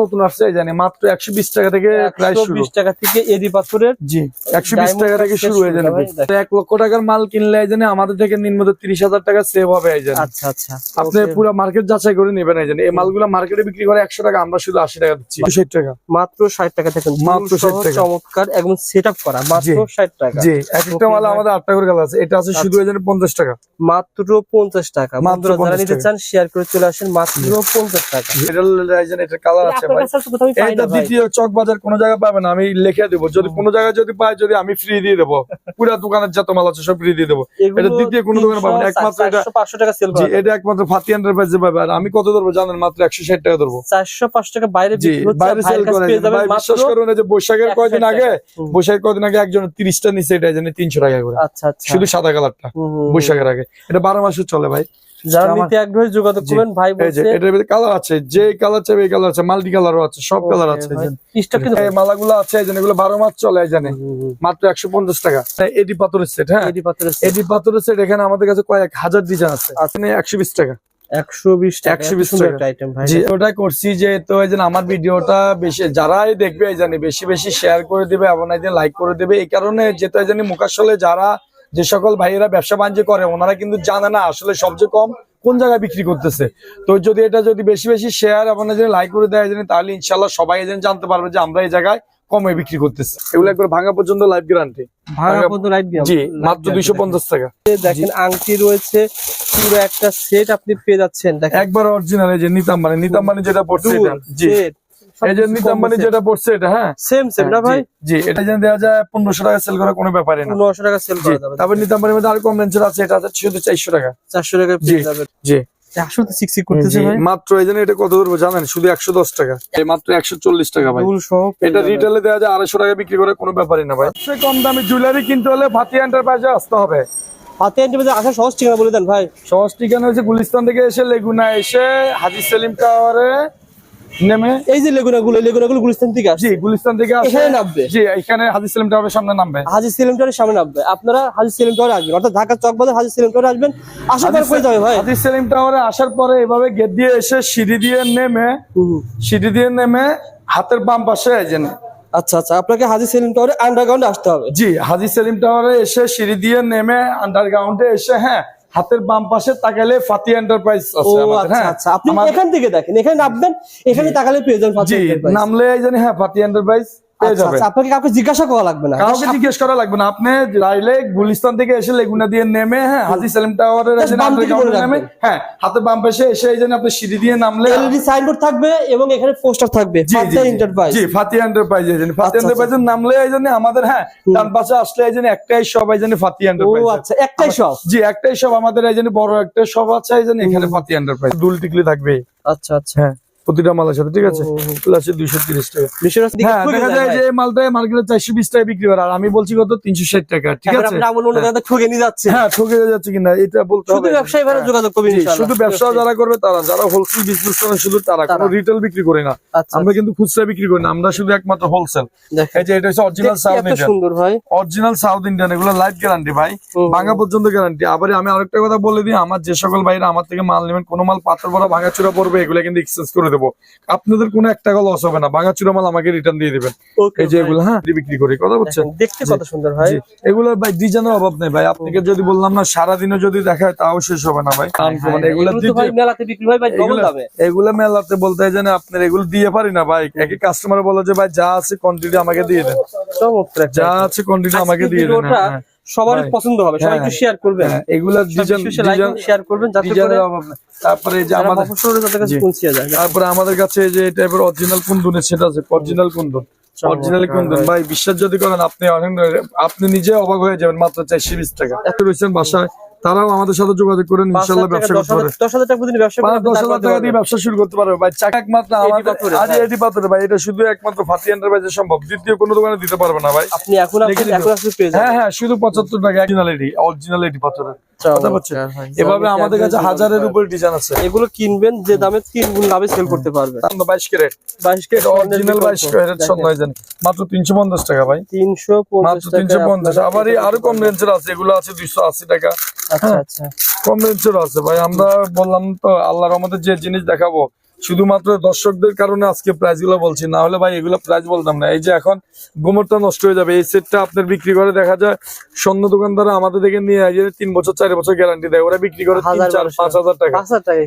নতুন আসছে জানি মাত্র একশো বিশ টাকা থেকে বিশ টাকা থেকে এডি পাথরের জি একশো বিশ টাকা থেকে শুরু হয়ে যাবে। এক লক্ষ টাকার মাল কিনলে এই জানি আমাদের থেকে নিম্নত তিরিশ হাজার টাকা সেভ হবে এই জানি। আচ্ছা আচ্ছা আপনি পুরো মার্কেট যাচাই করে নেবেন এই জানি। এই মালগুলো মার্কেটে বিক্রি করে একশো টাকা আমরা শুধু আশি টাকা দিচ্ছি। ষাট টাকা। মাত্র ষাট টাকা থেকে মাত্র 60 টাকা। চমৎকার একদম সেট আপ করা মাত্র ষাট টাকা। জি এক একটা মাল আমাদের আট টাকা করে কালার আছে এটা আছে শুধু এই জানি পঞ্চাশ টাকা। মাত্র পঞ্চাশ টাকা। মাত্র যারা নিতে চান শেয়ার করে চলে আসেন মাত্র পঞ্চাশ টাকা। এটা কালার আছে এটা দ্বিতীয় চক বাজার কোনো জায়গায় পাবে না আমি লিখে দেবো। যদি কোনো জায়গায় যদি পাই যদি আমি ফ্রি দিয়ে দেবো। পুরো দোকানের যত মাল আছে সব ফ্রি দিয়ে দেবো। এটা দ্বিতীয় কোনো দোকানে পাবেন না, একমাত্র এটা- 400, 500 টাকা সেল এটা একমাত্র ফাতি এন্টারপ্রাইজে পাবে। আর আমি কত ধরবো জানেন? মাত্র একশো ষাট টাকা ধরবো। চারশো পাঁচশো টাকা বাইরে বাইরে সেল করে বিশ্বাস এই যে বৈশাখের কয়দিন আগে বৈশাখের কয়দিন আগে একজন তিরিশটা নিচে এটা জানি তিনশো টাকা করে। আচ্ছা আচ্ছা। শুধু সাদা কালারটা। বৈশাখের আগে। এটা বারো মাসে চলে ভাই। যারা আমার- নিতে আগ্রহী যোগাযোগ করবেন ভাই বলছে। এটার কালার আছে যে কালার চাইবে এই কালার আছে মাল্টি কালারও আছে সব কালার আছে স্টক কিন্তু এই মালাগুলো আছে এই এগুলো বারো মাস চলে এই জানে মাত্র একশো পঞ্চাশ টাকা। এডি পাথরের সেট হ্যাঁ? এডি পাথরের এডি পাথরের সেট এখানে আমাদের কাছে কয়েক হাজার ডিজাইন আছে। টাকা। একশো বিশ টাকা 120 এত টাকা। একটা আইটেম ভাই। জি ওটাই করছি যে তো এই যে আমার ভিডিওটা বেশি যারাই দেখবে এই জানি বেশি বেশি শেয়ার করে দিবে এবং এই যে লাইক করে দিবে। এই কারণে যেটা জানি মুখাশলে যারা যে সকল ভাইয়েরা ব্যবসা বাণিজ্য করে ওনারা কিন্তু জানে না আসলে সবচেয়ে কম কোন জায়গায় বিক্রি করতেছে। তো যদি এটা যদি বেশি বেশি শেয়ার এবং যদি লাইক করে দেয় জানি তাহলে ইনশাল্লাহ সবাই যেন জানতে পারবে যে আমরা এই জায়গায় কমে বিক্রি করতেছি। এগুলো একবার ভাঙা পর্যন্ত লাইভ গ্যারান্টি ভাঙা পর্যন্ত জি মাত্র টাকা। দেখেন। আংটি রয়েছে পুরো একটা সেট আপনি পেয়ে যাচ্ছেন। দেখেন। একবার অরিজিনাল এই যে নিতাম্বানি নিতাম্বানি যেটা পড়ছে এটা। জি। এই যে নিতাম্বানি যেটা পড়ছে এটা হ্যাঁ? সেম সেম না ভাই? জি এটা যেন দেওয়া যায় টাকা সেল করা কোনো না। টাকা সেল করা যাবে। তারপর মধ্যে আর কম রেঞ্জের আছে এটা আছে শুধু টাকা। পেয়ে। জি। ভাই। মাত্র এই জন্য এটা কত ধরবো জানেন? শুধু একশো দশ টাকা। এই মাত্র একশো চল্লিশ টাকা ভাই। এটা রিটেলে দেওয়া যায় আড়াইশো টাকা বিক্রি করে কোনো ব্যাপারই না ভাই। কম দামে জুয়েলারি কিনতে হলে ভাতি এন্টারপ্রাইজে আসতে হবে। হাতে সহজ ঠিকানা বলে দেন ভাই। সহজ ঠিকানা হচ্ছে গুলিস্তান থেকে এসে লেগুনা এসে হাজি সেলিম টাওয়ারে নেমে এই যে লেগুনা গুলো গুলিস্তান থেকে আসছে। গুলিস্তান থেকে এখানে নামবে? জি এখানে হাজি সেলিম টাওয়ারের সামনে নামবে। হাজি সেলিম টাওয়ারের সামনে নামবে। আপনারা হাজি সেলিম টাওয়ারে আসবেন। অর্থাৎ ঢাকা চক হাজি সেলিম টাওয়ারে আসবেন। আসার পরে যাবে ভাই? হাজি সেলিম টাওয়ারে আসার পরে এভাবে গেট দিয়ে এসে সিঁড়ি দিয়ে নেমে। সিঁড়ি দিয়ে নেমে হাতের বাম পাশে আচ্ছা আচ্ছা। আপনাকে হাজি সেলিম টাওয়ারে আন্ডারগ্রাউন্ডে আসতে হবে। জি হাজি সেলিম টাওয়ারে এসে সিঁড়ি দিয়ে নেমে আন্ডারগ্রাউন্ডে এসে হ্যাঁ হাতের বাম পাশে তাকালে ফাতি এন্টারপ্রাইজ আছে আচ্ছা হ্যাঁ? আচ্ছা। আপনি এখান থেকে দেখেন এখানে নামবেন এখানে তাকালে পেয়ে যাবেন নামলে জানি হ্যাঁ ফাতি এন্টারপ্রাইজ আচ্ছা আচ্ছা আপনাকে কাউকে জিজ্ঞাসা করা লাগবে না। কাউকে জিজ্ঞেস করা লাগবে না। আপনি রাইলে গুলিস্তান থেকে এসে লেগুনা দিয়ে নেমে হ্যাঁ হাজি সেলিম টাওয়ারের Just বাম দিকে নেমে হ্যাঁ হাতের বাম পাশে এসে এই জন্য আপনি সিঁড়ি দিয়ে নামলে এলইডি সাইনবোর্ড থাকবে এবং এখানে পোস্টার থাকবে। এন্টারপ্রাইজ জি এন্টারপ্রাইজ আচ্ছা, নামলে এই জন্য আমাদের হ্যাঁ ডান পাশে আসলে এই জন্য একটাই সব এই জন্য ফাতি ও আচ্ছা একটাই সব? জি একটাই সব আমাদের এই জন্য বড় একটা সব আছে এই জন্য এখানে এন্টারপ্রাইজ দুল টিকলি থাকবে। আচ্ছা আচ্ছা। হ্যাঁ। প্রতিটা মালের সাথে ঠিক আছে? দুইশো তিরিশ টাকা। হ্যাঁ দেখা যায় যে এই মালটা মার্কেটে চারশো বিশ টাকা বিক্রি করে আর আমি বলছি কত? তিনশো ষাট টাকা ঠিক আছে? ঠকে নিয়ে যাচ্ছে। হ্যাঁ ঠকে যাচ্ছে কিনা এটা বলতে হবে। ব্যবসায়ী হ্যাঁ। যোগাযোগ করবেন শুধু ব্যবসা যারা করবে তারা যারা হোলসেল বিজনেস করে শুধু তারা কোনো রিটেল বিক্রি করে না। আচ্ছা আমরা কিন্তু খুচরা বিক্রি করি না আমরা শুধু একমাত্র হোলসেল এই যে এটা হচ্ছে অরিজিনাল সাউথ ইন্ডিয়ান সুন্দর ভাই। অরিজিনাল সাউথ ইন্ডিয়ান এগুলো লাইফ গ্যারান্টি ভাই। ভাঙা পর্যন্ত গ্যারান্টি আবার আমি আরেকটা কথা বলে দিই আমার যে সকল ভাইরা আমার থেকে মাল নেবেন কোনো মাল পাথর ভরা ভাঙা চূড়া পড়বে এগুলো কিন্তু এক্সচেঞ্জ করে দেবো। আপনাদের কোনো এক টাকা লস হবে না। ভাঙা মাল আমাকে রিটার্ন দিয়ে দিবেন। এই যে এগুলো হ্যাঁ? বিক্রি করি কথা বলছেন? দেখতে কত সুন্দর ভাই। এগুলো ভাই ডিজাইনের অভাব নেই ভাই। আপনাকে যদি বললাম না সারাদিনও যদি দেখায় তাও শেষ হবে না ভাই। হ্যাঁ, এগুলো এগুলো তো ভাই মেলাতে বিক্রি হয় ভাই এগুলো- এগুলো মেলাতে বলতে হয় জানে আপনার এগুলো দিয়ে পারি না ভাই। একে কাস্টমার বলে যে ভাই যা আছে কোয়ান্টিটি আমাকে দিয়ে দেন। যা আছে কোয়ান্টিটি আমাকে দিয়ে দেন হ্যাঁ, সবারই পছন্দ হবে সবাই হ্যাঁ, একটু শেয়ার করবেন। হ্যাঁ, এগুলা ডিজাইন শেয়ার করবেন যাতে করে তারপরে যে আমাদের তাদের কাছে পৌঁছে যায়। তারপরে আমাদের কাছে যে টাইপের অরিজিনাল কুন্দনের সেটা আছে অরিজিনাল কুন্দন। অরিজিনাল কুন্দন। ভাই বিশ্বাস যদি করেন আপনি অনেক আপনি নিজে অবাক হয়ে যাবেন মাত্র চারশো বিশ টাকা। এত রয়েছেন বাসায়। তারাও আমাদের সাথে যোগাযোগ করেন পাঁচ ইনশাল্লাহ ব্যবসা করতে পারে হাজার- দশ হাজার টাকা প্রতিদিন ব্যবসা টাকা দিয়ে ব্যবসা শুরু করতে পারবে ভাই চাকা একমাত্র আমাদের আজ। এটি ভাই এটা শুধু একমাত্র ফাতি এন্টারপ্রাইজে সম্ভব দ্বিতীয় কোনো দোকানে দিতে পারবে না ভাই আপনি এখন আপনি। এখন পেয়ে হ্যাঁ যাবেন হ্যাঁ শুধু পঁচাত্তর টাকা অরিজিনালিটি অরিজিনালিটি পাথরের কথা বলছেন চমৎকার ভাই। এভাবে আমাদের কাছে হাজারের উপর ডিজাইন আছে। এগুলো কিনবেন যে দামে তিন গুণ লাভে সেল করতে পারবেন। বাইশ ক্যারেট। বাইশ কে অরিজিনাল বাইশ ক্যারেট সব মাত্র তিনশো পঞ্চাশ টাকা ভাই। তিনশো পঞ্চাশ মাত্র তিনশো পঞ্চাশ। আবার আরও কম রেঞ্জের আছে এগুলো আছে দুইশো আশি টাকা। আচ্ছা আচ্ছা। কম রেঞ্জের আছে ভাই। আমরা বললাম তো আল্লাহর আমাদের যে জিনিস দেখাবো শুধুমাত্র দর্শকদের কারণে আজকে প্রাইসগুলো বলছি। না হলে ভাই এগুলো প্রাইস বলতাম না। এই যে এখন গোমরটা নষ্ট হয়ে যাবে। এই সেটটা আপনার বিক্রি করে দেখা যায় স্বর্ণ দোকানদার আমাদের থেকে নিয়ে তিন বছর চার বছর গ্যারান্টি দেয়। ওরা বিক্রি করে তিন চার পাঁচ হাজার টাকা।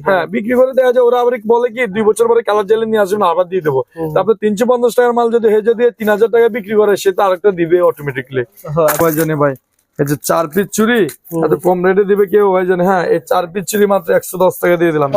হ্যাঁ বিক্রি করে দেখা যায় ওরা আবার বলে কি দুই বছর পরে কালার জেলে নিয়ে আসবেন আবার দিয়ে দেবো। তারপরে তিনশো পঞ্চাশ টাকার মাল যদি হেজে দিয়ে তিন হাজার টাকা বিক্রি করে সে তো আরেকটা দিবে অটোমেটিকলি ভাই? এই যে চার পিস চুরি। এত কম রেটে দিবে কেউ ওই জন্য হ্যাঁ এই চার পিস চুরি মাত্র একশো দশ টাকা দিয়ে দিলাম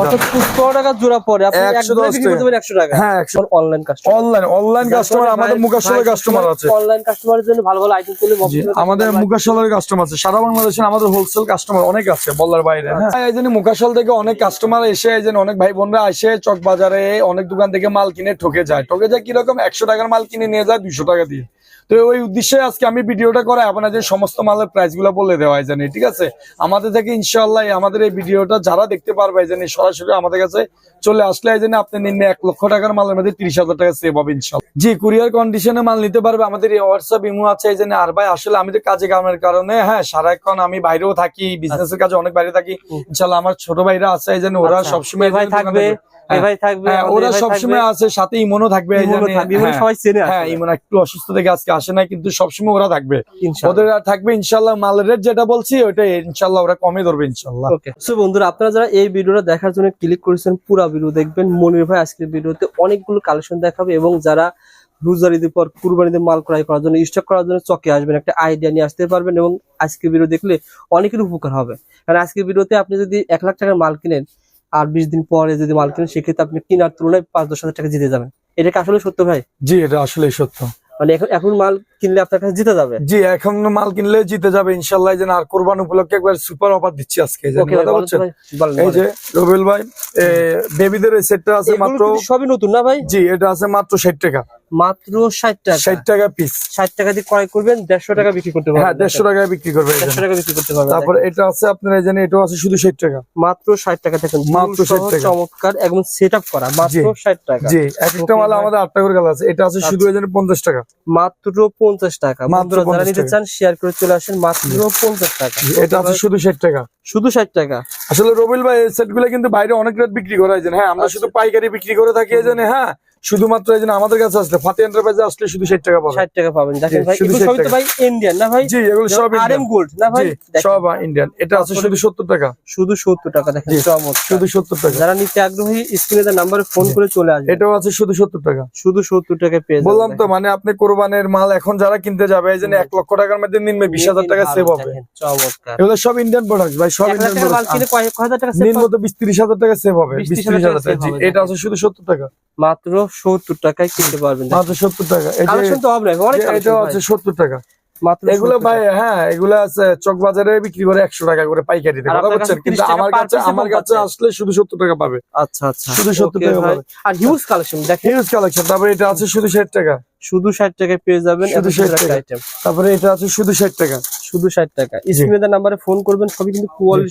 টাকা জোড়া পরে আপনি 110 একদম বিক্রি করতে পারেন একশো টাকা। হ্যাঁ একশো online customer online online customer আমাদের মুকাশলের কাস্টমার আছে। অনলাইন কাস্টমারের জন্য ভালো ভালো আইটেম তুলে আমাদের মুকাশলের কাস্টমার আছে। সারা বাংলাদেশে আমাদের হোলসেল কাস্টমার অনেক আছে বলার বাইরে হ্যাঁ। এই জন্য মুকাশল থেকে অনেক কাস্টমার এসে এই জন্য অনেক ভাই বোনরা এসে চক বাজারে অনেক দোকান থেকে মাল কিনে ঠকে যায়। ঠকে যায় কীরকম? একশো টাকার মাল কিনে নিয়ে যায় দুইশো টাকা দিয়ে। তো ওই উদ্দেশ্যে আজকে আমি ভিডিওটা করে আপনাদের সমস্ত মালের প্রাইসগুলো বলে দেওয়া হয় জানি ঠিক আছে? আমাদের থেকে ইনশাল্লাহ আমাদের এই ভিডিওটা যারা দেখতে পারবে জানি সরাসরি আমাদের কাছে চলে আসলে জন্য আপনি নিম্নে এক লক্ষ টাকার মালের মধ্যে তিরিশ হাজার টাকা সেভ হবে ইনশাল্লাহ জি কুরিয়ার কন্ডিশনে মাল নিতে পারবে। আমাদের এই হোয়াটসঅ্যাপ ইমো আছে এই জন্য আর ভাই আসলে আমি তো কাজে কামের কারণে হ্যাঁ সারাক্ষণ আমি বাইরেও থাকি বিজনেসের কাজে অনেক বাইরে থাকি। ইনশাল্লাহ আমার ছোট ভাইরা আছে এই জন্য ওরা সবসময় আচ্ছা। ভাই থাকবে। ভাই থাকবে হ্যাঁ, ওরা সবসময় আছে সাথে ইমনও থাকবে হ্যাঁ। সবাই চেনে হ্যাঁ ইমন একটু অসুস্থ থেকে আজকে আসে না কিন্তু সবসময় ওরা থাকবে। ওদের থাকবে ইনশাল্লাহ মালের রেট যেটা বলছি ওইটা ইনশাল্লাহ ওরা কমে ধরবে ইনশাল্লাহ। সো বন্ধুরা আপনারা যারা এই ভিডিওটা দেখার জন্য ক্লিক করেছেন পুরো ভিডিও দেখবেন। মনির ভাই আজকের ভিডিওতে অনেকগুলো কালেকশন দেখাবে এবং যারা রোজার ঈদের পর কুরবানিতে মাল ক্রয় করার জন্য স্টক করার জন্য চকে আসবেন একটা আইডিয়া নিয়ে আসতে পারবেন এবং আজকের ভিডিও দেখলে অনেকের উপকার হবে। কারণ আজকের ভিডিওতে আপনি যদি এক লাখ টাকার মাল কিনেন আর বিশ দিন পরে যদি মাল কিনেন সেক্ষেত্রে আপনি কেনার তুলনায় পাঁচ দশ হাজার টাকা জিতে যাবেন। এটা কি আসলে সত্য ভাই? জি এটা আসলে সত্য। মানে এখন এখন মাল কিনলে আপনার কাছে জিতে যাবে? জি এখন মাল কিনলে জিতে যাবে ইনশাল্লাহ আর কোরবান উপলক্ষে একবার সুপার অফার দিচ্ছি আজকে। এই যে ওকে কথা বলছেন? বলেন এই যে রবিল ভাই বেবিদের এই সেটটা আছে মাত্র সবই নতুন না ভাই? জি এটা আছে মাত্র ষাট টাকা। মাত্র ষাট টাকা। ষাট টাকা পিস ষাট টাকা দিয়ে ক্রয় করবেন দেড়শো টাকা বিক্রি করতে হ্যাঁ পারবেন দেড়শো টাকায় বিক্রি করবে এই যে। দেড়শো টাকা বিক্রি করতে পারবেন। তারপরে এটা আছে আপনার এই জন্য এটাও আছে শুধু ষাট টাকা। মাত্র ষাট টাকা দেখেন মাত্র ফুল 60 সহ টাকা। চমৎকার একদম সেট আপ করা মাত্র ষাট টাকা। জি এক একটা মাল আমাদের আটটা করে গেল আছে। এটা আছে শুধু এই জন্য পঞ্চাশ টাকা। মাত্র পঞ্চাশ টাকা। মাত্র যারা নিতে চান শেয়ার করে চলে আসেন মাত্র পঞ্চাশ টাকা। এটা আছে শুধু ষাট টাকা। শুধু ষাট টাকা। আসলে রবিল ভাই এই সেটগুলো কিন্তু বাইরে অনেক রাত বিক্রি করা যায় হ্যাঁ আমরা আচ্ছা। শুধু পাইকারি বিক্রি করে থাকি এই জন্য। হ্যাঁ শুধুমাত্র এই জন্য আমাদের কাছে আসলে ফাতে এন্টারপ্রাইজে আসলে শুধু ষাট টাকা পাবে ষাট টাকা পাবেন। দেখেন ভাই শুধু এগুলো 60 সবই তো টাকা। ভাই ইন্ডিয়ান না ভাই? জি এগুলো সব আর এম ইন্ডিয়ান গোল্ড না ভাই? সব ইন্ডিয়ান এটা আছে শুধু সত্তর টাকা। শুধু সত্তর টাকা দেখেন জি, চমৎকার। শুধু সত্তর টাকা। যারা নিতে আগ্রহী স্ক্রিনে তার নাম্বারে ফোন করে চলে আসবে এটাও আছে শুধু সত্তর টাকা। শুধু সত্তর টাকায় পেয়ে যাবেন বললাম তো মানে আপনি কোরবানের মাল এখন যারা কিনতে যাবে এই জন্য এক লক্ষ টাকার মধ্যে নিম্নে বিশ হাজার টাকা সেভ হবে। চমৎকার। এগুলো সব ইন্ডিয়ান প্রোডাক্ট ভাই সব ইন্ডিয়ান মাল কিনে কয় হাজার টাকা save নিম্ন তো বিশ ত্রিশ হাজার টাকা সেভ হবে 20 বিশ ত্রিশ হাজার হাজার টাকা। জি হবে, এটা আছে শুধু সত্তর টাকা। মাত্র সত্তর টাকায় কিনতে পারবেন মাত্র সত্তর টাকা। তো আছে সত্তর টাকা। মাত্র এগুলো 70 ভাই হ্যাঁ এগুলো আছে চক বাজারে বিক্রি করে একশো টাকা করে কাছে কিন্তু আমার কাছে আমার কাছে আসলে শুধু সত্তর টাকা পাবে। আচ্ছা আচ্ছা। শুধু 70 টাকা পাবে। আর হিউজ কালেকশন দেখেন। হিউজ কালেকশন তারপরে এটা আছে শুধু ষাট টাকা। শুধু ষাট টাকায় পেয়ে যাবেন শুধু এত 60 টাকা। আইটেম তারপরে এটা আছে শুধু ষাট টাকা। শুধু ষাট টাকা। স্ক্রিনে নাম্বারে ফোন করবেন সবই কিন্তু কোয়ালিটি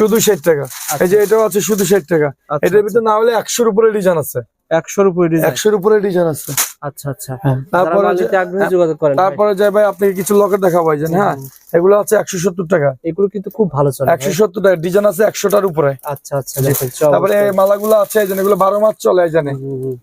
শুধু ষাট টাকা। এই যে এটাও আছে শুধু ষাট টাকা। আচ্ছা, এটার ভিতরে না হলে একশোর উপরে ডিজাইন আছে। একশোর উপরে একশোর উপরে ডিজাইন আছে। আচ্ছা আচ্ছা। তারপরে তারপরে আগ্রহী যোগাযোগ করেন ভাই। তারপরে যাই ভাই আপনি কিছু লকেট দেখাবো হ্যাঁ? এগুলো আছে একশো সত্তর টাকা। এগুলো কিন্তু খুব ভালো চলে একশো সত্তর টাকা ডিজাইন আছে একশোটার উপরে। আচ্ছা আচ্ছা তারপরে মালাগুলো আছে এই এগুলো বারো মাস চলে এই জানে।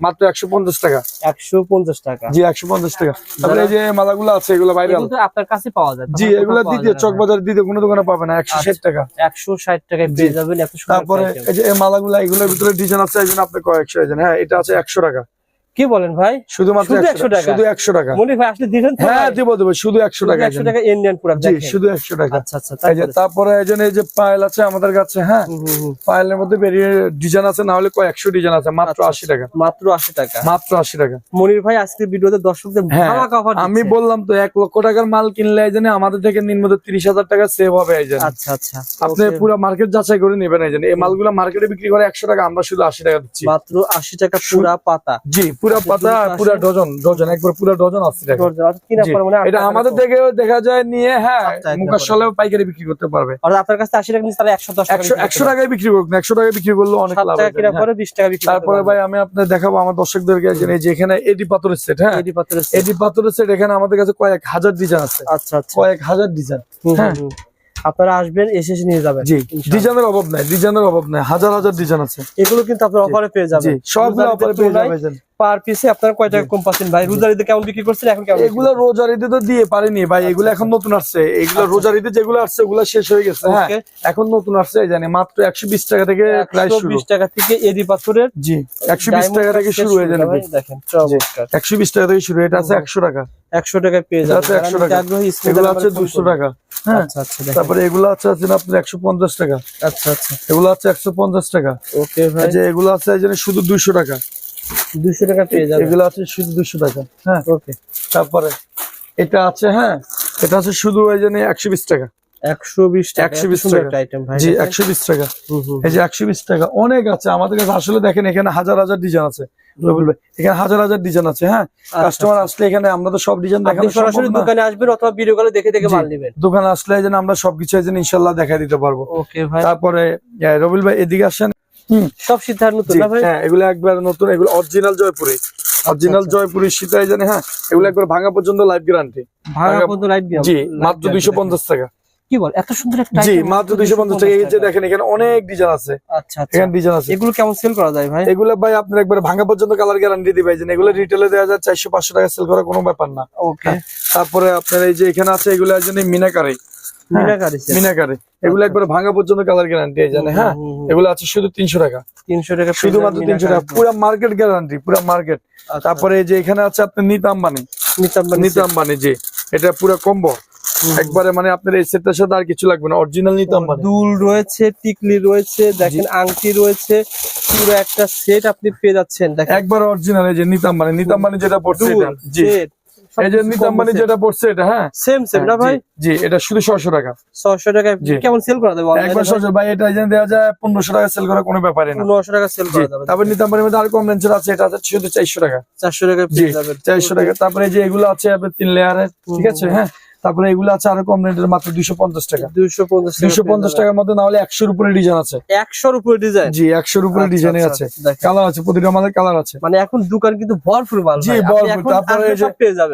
মাত্র একশো পঞ্চাশ টাকা। একশো পঞ্চাশ টাকা। জি একশো পঞ্চাশ টাকা। তারপরে এই যে মালাগুলো আছে এগুলো তো আপনার কাছে পাওয়া যায় জি এগুলো কোথাও পাওয়া দ্বিতীয় যায় না চক ভাই। বাজার দ্বিতীয় কোনো দোকানে পাবে না একশো ষাট টাকা। একশো ষাট টাকায় পেয়ে যাবেন তারপরে এই যে মালাগুলা এগুলোর ভিতরে ডিজাইন আছে এই জন্য আপনি কয়েকশো হ্যাঁ এটা আছে একশো টাকা। কি বলেন ভাই? শুধুমাত্র শুধু 100 100 টাকা? শুধু একশো টাকা। মনি ভাই আসলে দিবেন হ্যাঁ? দিব দেবো শুধু একশো টাকা একশো টাকা ইন্ডিয়ান প্রোডাক্ট জি শুধু একশো টাকা। আচ্ছা আচ্ছা তারপরে? তারপরে এই যে পায়েল আছে আমাদের কাছে হ্যাঁ। পায়েলের মধ্যে বেরিয়ে ডিজাইন আছে না হলে কয়েকশো ডিজাইন আছে মাত্র আচ্ছা, আশি টাকা। মাত্র আশি টাকা। মাত্র আশি টাকা। মনির ভাই আজকে ভিডিওতে দর্শকদের হ্যাঁ ভালো কভার আমি বললাম তো এক লক্ষ টাকার মাল কিনলে এই জন্য আমাদের থেকে নিম্ন তিরিশ হাজার টাকা সেভ হবে এই জন্য। আচ্ছা আচ্ছা আপনি. পুরো মার্কেট যাচাই করে নেবেন এই জন্য। এই মালগুলো মার্কেটে বিক্রি করে একশো টাকা আমরা শুধু আশি টাকা দিচ্ছি। মাত্র আশি টাকা পুরা পাতা। জি পুরা পাতা পুরা ডজন ডজন একবার পুরা ডজন আশি টাকা এটা আমাদের থেকে দেখা যায় নিয়ে হ্যাঁ মুকাশলেও পাইকারি বিক্রি করতে পারবে। আর আপনার কাছে আশি টাকা তাহলে একশো দশ টাকা একশো টাকায় বিক্রি করুক না একশো টাকায় বিক্রি করলে অনেক লাভ হ্যাঁ। বিশ টাকা বিক্রি তারপরে ভাই আমি আপনার দেখাবো আমার দর্শকদেরকে যে এই যে এখানে এডি পাথরের সেট হ্যাঁ? এডি পাথরের set। এডি পাথরের সেট এখানে আমাদের কাছে কয়েক হাজার ডিজাইন আছে। আচ্ছা আচ্ছা। কয়েক হাজার ডিজাইন হ্যাঁ। আপনারা আসবেন এসে এসে নিয়ে যাবেন জি ডিজাইনের অভাব নাই ডিজাইনের অভাব নাই হাজার হাজার ডিজাইন আছে। এগুলো কিন্তু আপনারা অফারে পেয়ে যাবেন। সবগুলো অফারে পেয়ে যাবেন। পার পিসে আপনারা কয় টাকা কম পাচ্ছেন ভাই? রোজারিতে কেমন বিক্রি করছেন? এখন কেমন এগুলো রোজারিতে তো দিয়ে পারিনি ভাই এগুলো এখন নতুন আসছে। এগুলো রোজারিতে যেগুলো আসছে ওগুলো শেষ হয়ে গেছে। হ্যাঁ এখন নতুন আসছে জানি মাত্র একশো বিশ টাকা থেকে শুরু। টাকা থেকে এডি পাথরের জি একশো বিশ টাকা থেকে শুরু হয়ে দেখেন চমৎকার। টাকা থেকে শুরু এটা আছে একশো টাকা। একশো টাকায় পেয়ে যাবেন। আছে একশো যারা নিতে টাকা। এগুলো আছে। টাকা। হ্যাঁ। আচ্ছা আচ্ছা। তারপরে এগুলো আছে আছে আপনার একশো পঞ্চাশ টাকা। আচ্ছা আচ্ছা। এগুলো আছে একশো পঞ্চাশ টাকা। ওকে ভাই। যে এগুলো আছে এই শুধু দুইশো টাকা। দুশো টাকা পেয়ে যাবেন। এগুলো আছে শুধু দুইশো টাকা। হ্যাঁ ওকে। তারপরে এটা আছে হ্যাঁ এটা আছে শুধু এই যে একশো বিশ টাকা। একশো বিশ 120 120 টাকা। জি একশো বিশ টাকা। এই যে একশো বিশ টাকা। অনেক আছে আমাদের কাছে আসলে দেখেন এখানে হাজার হাজার ডিজাইন আছে। রবিউল ভাই, এখানে হাজার হাজার ডিজাইন আছে হ্যাঁ? আচ্ছা, কাস্টমার আসলে এখানে আমরা তো সব ডিজাইন সরাসরি দোকানে আসবেন অথবা ভিডিও কলে দেখে দেখে জি। মাল নেবেন। দোকানে আসলে যেন আমরা সবকিছু যেন দেখা দিতে পারব। ওকে ভাই। তারপরে ভাই এদিকে আসেন। হুম। সব সিদ্ধান্ত নতুন না ভাই? হ্যাঁ এগুলো একবার নতুন এগুলো অরিজিনাল জয়পুরি। অরিজিনাল আচ্ছা। জয়পুরি শীতাই জানে হ্যাঁ? এগুলো একবার ভাঙা পর্যন্ত লাইফ গ্যারান্টি ভাঙা পর্যন্ত জি মাত্র দুইশো পঞ্চাশ টাকা। কি বল? এত সুন্দর একটা জি মাত্র দুইশো পঞ্চাশ টাকা। এই যে দেখেন এখানে অনেক ডিজাইন আছে। আচ্ছা আচ্ছা। এখানে ডিজাইন আছে। এগুলো কেমন সেল করা যায় ভাই? এগুলো ভাই আপনার একবার ভাঙা পর্যন্ত কালার গ্যারান্টি দিবে। যে এগুলো রিটেলে দেওয়া যায় চারশো পাঁচশো টাকা সেল করা কোনো ব্যাপার না। ওকে তারপরে আপনার এই যে এখানে আছে এগুলো জন্য মিনাকারি। মিনাকারি সেল মিনাকারি। এগুলো একবার ভাঙা পর্যন্ত কালার গ্যারান্টি জানে। হ্যাঁ। এগুলো আছে শুধু তিনশো টাকা। 300 টাকা শুধুমাত্র তিনশো টাকা। পুরো মার্কেট গ্যারান্টি পুরো মার্কেট আচ্ছা। তারপরে এই যে এখানে আছে আপনার নিত আম্বানি নিতাম নিত আম্বানি জি। এটা পুরো কম্বো একবারে মানে আপনার এই সেটটার সাথে আর কিছু লাগবে না অরিজিনাল নিত আম্বানি দুল রয়েছে টিকলি রয়েছে দেখেন আংটি রয়েছে পুরো একটা সেট আপনি পেয়ে যাচ্ছেন দেখেন। একবার অরিজিনাল এই যে নিত আম্বানি নিত আম্বানি যেটা পড়ছে এটা জি। এই যে নিত আম্বানি যেটা পড়ছে এটা হ্যাঁ? সেম সেম না ভাই? জি, এটা শুধু ছশো টাকা। 600 টাকায় জি। কেমন সেল করা যাবে একবার ছশো ভাই এটা যেন দেওয়া যায় পনেরোশো টাকা সেল করা কোনো ব্যাপারে না। 900 টাকা সেল করা যাবে। তারপর নিতাম মধ্যে আর কম রেঞ্জের আছে এটা আছে শুধু চারশো টাকা। 400 টাকায় পেয়ে যাবেন। চারশো টাকা। তারপরে এই যে এগুলো আছে আপনার তিন লেয়ারের ঠিক আছে হ্যাঁ? তারপরে এগুলো আছে আরও কম রেঞ্জের মাত্র দুইশো পঞ্চাশ টাকা। 250 টাকা দুইশো পঞ্চাশ টাকার মধ্যে না হলে একশোর উপরে ডিজাইন আছে। একশোর উপরে ডিজাইন জি একশোর উপরে ডিজাইনের আছে। কালার আছে প্রতিটা আমাদের কালার আছে। মানে এখন দোকান কিন্তু ভরপুর মাল জি। ভরপুর। তারপরে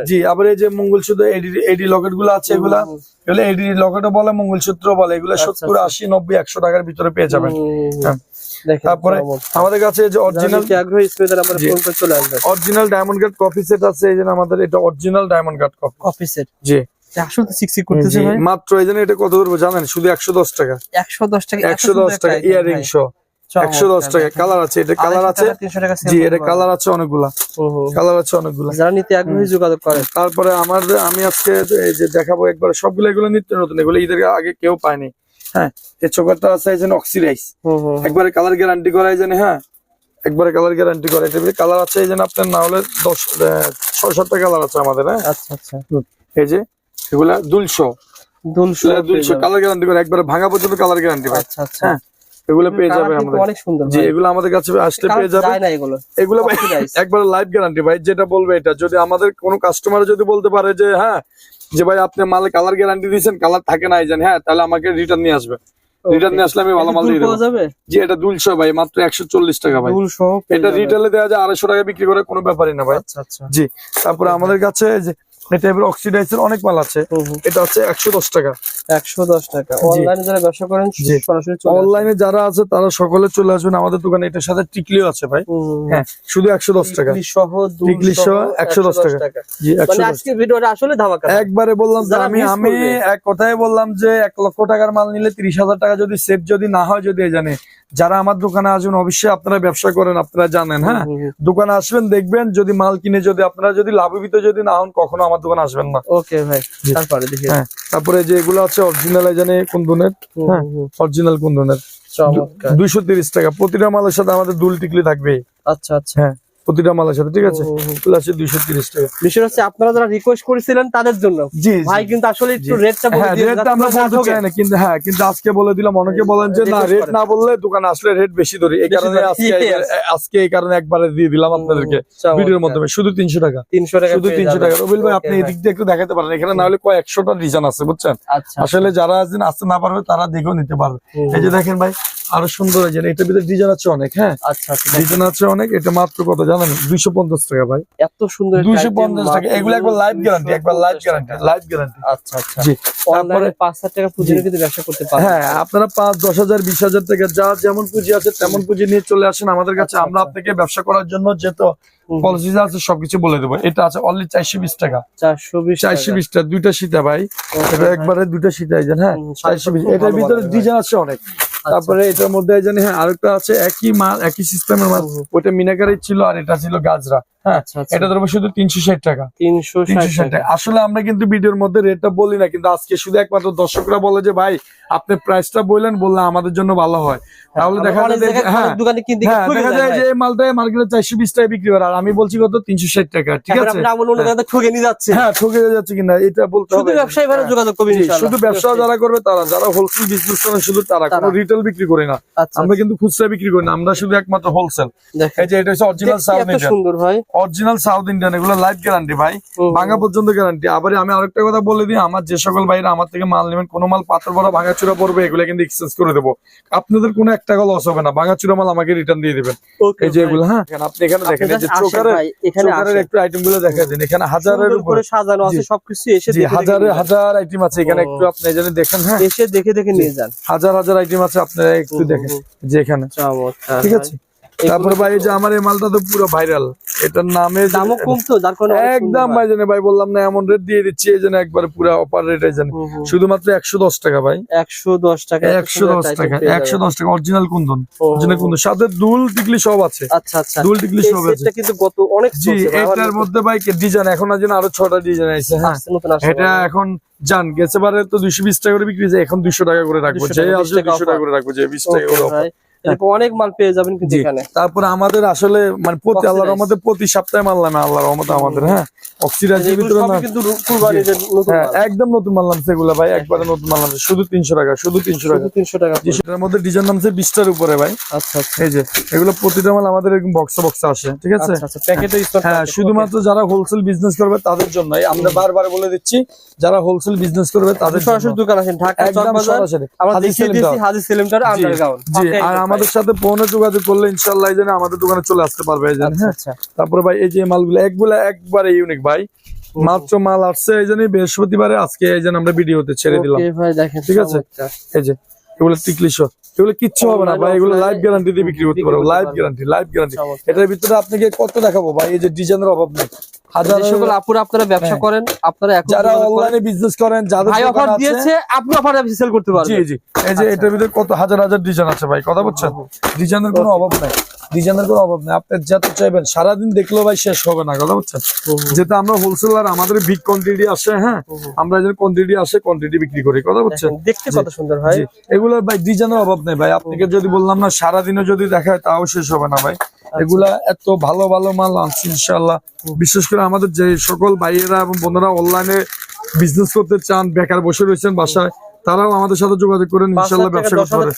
জি আবার এই যে মঙ্গলসূত্র এডি এডি লকেটগুলো আছে এগুলা। এগুলো এডি লকেটও বলে মঙ্গলসূত্র বলে। এগুলো আচ্ছা, সত্তর আচ্ছা। আশি নব্বই একশো টাকার ভিতরে পেয়ে যাবেন। হ্যাঁ। তারপরে আমাদের কাছে যে অরিজিনাল আগ্রহী স্ক্রিনে নাম্বার ফোন করে চলে আসবেন। Original diamond cut coffee set আছে এই যে আমাদের এটা original diamond cut coffee set জি। আসলে তো সিক্সি করতেছে ভাই। মাত্র এই জন্য এটা কত করব জানেন? শুধু একশো দশ টাকা। 110 টাকা একশো দশ টাকা ইয়ারিং শো একশো দশ টাকা। কালার আছে এটা কালার আছে। জি এটা কালার আছে অনেকগুলা। কালার আছে অনেকগুলা। যারা নিতে আগ্রহী যোগাযোগ করেন। তারপরে আমার আমি আজকে এই যে দেখাবো একবার সবগুলো এগুলো নিত্য নতুন। এগুলো ঈদের আগে কেউ পায়নি। হ্যাঁ। এই চোকারটা আছে এই জন্য অক্সিডাইজ। একবারে কালার গ্যারান্টি করা এই জন্য হ্যাঁ? একবারে কালার গ্যারান্টি করা। এটা কালার আছে এই জন্য আপনার না হলে দশ ছয় সাতটা কালার আছে আমাদের হ্যাঁ? আচ্ছা আচ্ছা। এই যে এগুলা দুলশো। দুলশো দুলশো কালার গ্যারান্টি করে একবারে ভাঙা পর্যন্ত কালার গ্যারান্টি আচ্ছা আচ্ছা। হ্যাঁ এগুলো পেয়ে যাবে কিন্তু আমাদের। অনেক সুন্দর জি এগুলো আমাদের কাছে পেয়ে যাবে। এগুলো। এগুলো ভাই Oxidize। একবারে লাইফ গ্যারান্টি ভাই যেটা বলবে এটা। যদি আমাদের কোনো কাস্টমার যদি বলতে পারে যে হ্যাঁ যে ভাই আপনি মালে কালার গ্যারান্টি দিয়েছেন কালার থাকে না এই জানি হ্যাঁ তাহলে আমাকে রিটার্ন নিয়ে আসবে। রিটার্ন নিয়ে আসলে আমি ভালো মাল দিয়ে দেবো। জি এটা দুলশো ভাই মাত্র একশো চল্লিশ টাকা ভাই। এটা। রিটেলে দেওয়া যায় আড়াইশো টাকা বিক্রি করে কোনো ব্যাপারই না ভাই। আচ্ছা আচ্ছা। জি তারপরে আমাদের কাছে যে এই টাইপের অক্সিডাইজের অনেক মাল আছে। এটা হচ্ছে একশো দশ টাকা। একশো দশ টাকা। অনলাইনে যারা ব্যবসা করেন সরাসরি অনলাইনে যারা আছে তারা সকলে চলে আসবেন। আমাদের দোকানে এটার সাথে টিকলিও আছে ভাই। হ্যাঁ শুধু একশো দশ টাকা। টিকলি সহ টিকলি সহ 110 টাকা। জি একশো মানে দশ আজকে ভিডিওটা আসলে ধামাকা। একবারে বললাম যারা আমি আমি এক কথাই বললাম যে এক লক্ষ টাকার মাল নিলে তিরিশ হাজার টাকা যদি সেভ যদি না হয় যদি জানে যারা আমার দোকানে আসবেন অবশ্যই আপনারা ব্যবসা করেন আপনারা জানেন হ্যাঁ? দোকানে আসবেন দেখবেন যদি মাল কিনে যদি আপনারা যদি লাভবিত যদি না হন কখনো আমার দোকানে আসবেন না। ওকে ভাই তারপরে দেখি। হ্যাঁ তারপরে যে এগুলো আছে অরিজিনাল জানে কোন ধরনের অরিজিনাল কোন ধরনের দুইশো তিরিশ টাকা। প্রতিটা মালের সাথে আমাদের দুল টিকলি থাকবে। আচ্ছা আচ্ছা। হ্যাঁ। প্রতিটা মালের সাথে ঠিক আছে? দুইশো তিরিশ টাকা। বিষয় হচ্ছে আপনারা যারা রিকোয়েস্ট করেছিলেন তাদের জন্য। জি ভাই কিন্তু আসলে একটু রেটটা হ্যাঁ রেটটা আমরা বলতে চাই না কিন্তু হ্যাঁ কিন্তু আজকে বলে দিলাম অনেকে বলেন যে না রেট না বললে দোকানে আসলে রেট বেশি ধরি। এই কারণে আজকে আজকে এই কারণে একবারে দিয়ে দিলাম আপনাদেরকে ভিডিওর মাধ্যমে। শুধু তিনশো টাকা। তিনশো টাকা শুধু তিনশো টাকা। রবিল ভাই আপনি এদিক দিয়ে একটু দেখাতে পারেন। এখানে না হলে কয় একশোটা ডিজাইন আছে বুঝছেন? আচ্ছা আসলে যারা আজ আসতে না পারবে তারা দেখেও নিতে পারবে। এই যে দেখেন ভাই আরও সুন্দর যে এটার ভিতরে ডিজাইন আছে অনেক হ্যাঁ? আচ্ছা আচ্ছা ডিজাইন আছে অনেক এটা মাত্র কত জানেন? দুইশো পঞ্চাশ টাকা ভাই। এত সুন্দর দুইশো পঞ্চাশ টাকা। এগুলো একবার লাইভ গ্যারান্টি একবার লাইভ 250 গ্যারান্টি। লাইভ গ্যারান্টি আচ্ছা আচ্ছা। জি। তারপরে পাঁচ হাজার টাকা পুঁজি কিন্তু ব্যবসা করতে হ্যাঁ আপনারা পাঁচ দশ হাজার বিশ হাজার টাকা যা যেমন পুঁজি আছে তেমন পুঁজি নিয়ে চলে আসেন। আমাদের কাছে আচ্ছা, আমরা আচ্ছা। আপনাকে ব্যবসা করার জন্য যেহেতু পলিসি আছে সবকিছু বলে দেবো। এটা আছে অনলি চারশো বিশ টাকা। চারশো বিশ চারশো বিশ টাকা দুইটা সিটা ভাই। এটা একবারে দুইটা সিটা হ্যাঁ? চারশো বিশ। এটার ভিতরে ডিজাইন আছে অনেক। তারপরে এটার মধ্যে জানি হ্যাঁ আরেকটা আছে একই মাল একই সিস্টেমের মাল। ওইটা মিনাকারি ছিল আর এটা ছিল গাজরা। হ্যাঁ আচ্ছা আচ্ছা। এটা ধরবো শুধু তিনশো ষাট টাকা। তিনশো ষাট টাকা। আসলে আমরা কিন্তু ভিডিওর মধ্যে রেটটা বলি না কিন্তু আজকে শুধু একমাত্র দর্শকরা বলে যে ভাই আপনি প্রাইসটা বললেন বললে আমাদের জন্য ভালো হয়। তাহলে দেখা যায় যে হ্যাঁ হ্যাঁ দেখা যায় যে মালটা মার্কেটে চারশো বিশ টাকা বিক্রি করে আর আমি বলছি কত? তিনশো ষাট টাকা ঠিক আছে? ঠকে নিয়ে যাচ্ছে। হ্যাঁ ঠকে যাচ্ছে কিনা এটা বলতে শুধু হবে। ব্যবসায়ী হ্যাঁ। যোগাযোগ ইনশাআল্লাহ। শুধু ব্যবসা যারা করবে তারা যারা হোলসেল বিজনেস করে শুধু তারা কোনো রিটেল বিক্রি করে না। আচ্ছা আমরা কিন্তু খুচরা বিক্রি করি না আমরা শুধু একমাত্র হোলসেল এই যে এটা হচ্ছে অরিজিনাল ইন্ডিয়ান সুন্দর ভাই। অরিজিনাল সাউথ ইন্ডিয়ান এগুলো লাইফ গ্যারান্টি ভাই। ভাঙা পর্যন্ত গ্যারান্টি আবার আমি আরেকটা কথা বলে দিই আমার যে সকল ভাইরা আমার থেকে মাল নেবেন কোনো মাল পাথর বড় ভাঙাচুরা পড়বে এগুলো কিন্তু এক্সচেঞ্জ করে দেবো। আপনাদের কোনো একটা টাকা লস হবে না ভাঙাচুরা মাল আমাকে রিটার্ন দিয়ে দেবেন। এই যে এগুলো হ্যাঁ? আপনি এখানে দেখেন এই যে চোকারের এখানে চোকারের একটু আইটেমগুলো দেখা দিন। এখানে হাজারের উপরে সাজানো আছে। সবকিছু এসে হাজারে হাজার আইটেম আছে এখানে একটু আপনি এখানে দেখেন হ্যাঁ? এসে দেখে দেখে নিয়ে যান। হাজার হাজার আইটেম আছে আপনারা একটু দেখেন। যে এখানে। ঠিক আছে? তারপরে ভাই যে আমার এই মালটা তো পুরো ভাইরাল এটার নামে দামও কম তো যার কারণে একদম ভাই। জানে ভাই বললাম না এমন রেট দিয়ে দিচ্ছি এই জন্য একবার পুরো অপার রেট এই জন্য। শুধুমাত্র একশো দশ টাকা ভাই। একশো দশ টাকা এত একশো সুন্দর দশ একটা টাকা item পেয়ে একশো যাবেন। দশ টাকা অরিজিনাল কুন্দন। অরিজিনাল কুন্দন। সাথে দুল টিকলি সব আছে। আচ্ছা আচ্ছা। দুল টিকলি সব আছে। সেটটা কিন্তু গত অনেক জি চলছে ভাই, এটার মধ্যে ভাই ডিজাইন এখন আজ আরও ছটা ডিজাইন আছে হ্যাঁ? এটা এখন জান গেছে বারে তো দুইশো বিশ টাকা করে বিক্রি হয়েছে এখন দুইশো টাকা করে রাখব যে টাকা, 20 আসবে টাকা। করে রাখব যে বিশ টাকা করে ভাই। এরকম অনেক মাল পেয়ে যাবেন কিন্তু এখানে। তারপরে আমাদের আসলে মানে প্রতি আল্লাহর মধ্যে প্রতি সপ্তাহে মাল নামে আল্লাহর রহমতে আমাদের হ্যাঁ? অক্সিডাইজের ভিতরে না কিন্তু হ্যাঁ একদম নতুন মাল নামছে এগুলো ভাই একবারে নতুন মাল নামছে শুধু তিনশো টাকা শুধু তিনশো টাকা। 300 টাকা সেটার মধ্যে ডিজাইন নামছে উপরে ভাই। আচ্ছা আচ্ছা। এই যে এগুলো প্রতিটা মাল আমাদের এরকম বক্সে বক্সে আসে ঠিক আছে? আচ্ছা আচ্ছা প্যাকেটে স্টক হ্যাঁ শুধুমাত্র যারা হোলসেল বিজনেস করবে তাদের জন্য আমরা বারবার বলে দিচ্ছি যারা হোলসেল বিজনেস করবে তাদের সরাসরি দোকান আছেন ঢাকা চকবাজার আমরা দেখিয়ে দিয়েছি হাজি আন্ডারগ্রাউন্ড জি। আর আমাদের সাথে ফোনে যোগাযোগ করলে ইনশাল্লাহ এই আমাদের দোকানে চলে আসতে পারবে এই জন্য আচ্ছা হ্যাঁ। আচ্ছা। তারপরে ভাই এই যে মালগুলো একগুলা একবারে ইউনিক ভাই। মাত্র মাল আসছে এই জন্যই বৃহস্পতিবারে আজকে এই জন্য আমরা ভিডিওতে ছেড়ে দিলাম। ঠিক আছে? এই যে এগুলো এগুলো কিচ্ছু হবে না ভাই এগুলো গ্যারান্টি দিয়ে বিক্রি করতে পারব। গ্যারান্টি লাইভ গ্যারান্টি এটার ভিতরে আপনাকে কত দেখাবো ভাই? এই যে ডিজাইনের অভাব নেই। হাজার যে সকল আপুরা আপনারা ব্যবসা হ্যাঁ। করেন আপনারা এখন যারা অনলাইনে বিজনেস করেন যাদের ভাই অফার দিয়েছে আপনি অফার সেল করতে জি পারবেন। জি এই যে এটার ভিতরে কত হাজার হাজার ডিজাইন আছে ভাই কথা বলছেন? ডিজাইনের কোনো অভাব নাই। ডিজাইনের কোনো অভাব নাই। আপনি যত চাইবেন সারাদিন দেখলেও ভাই শেষ হবে না কথা বলছেন? যেহেতু আমরা হোলসেলার আমাদের বিগ কোয়ান্টিটি আসে হ্যাঁ? আমরা যে কোয়ান্টিটি আসে কোয়ান্টিটি বিক্রি করি কথা বলছেন? দেখেন, দেখতে কত সুন্দর ভাই। জি। এগুলো ভাই ডিজাইনের অভাব নেই ভাই। আপনাকে যদি বললাম না সারাদিনও যদি দেখায় তাও শেষ হবে না ভাই। এগুলা এত ভালো ভালো মাল আনছি ইনশাল্লাহ বিশেষ করে আমাদের যে সকল ভাইয়েরা এবং বোনেরা অনলাইনে বিজনেস করতে চান বেকার বসে রয়েছেন বাসায় তারাও আমাদের সাথে যোগাযোগ করেন ইনশাল্লাহ ব্যবসা করতে পারে।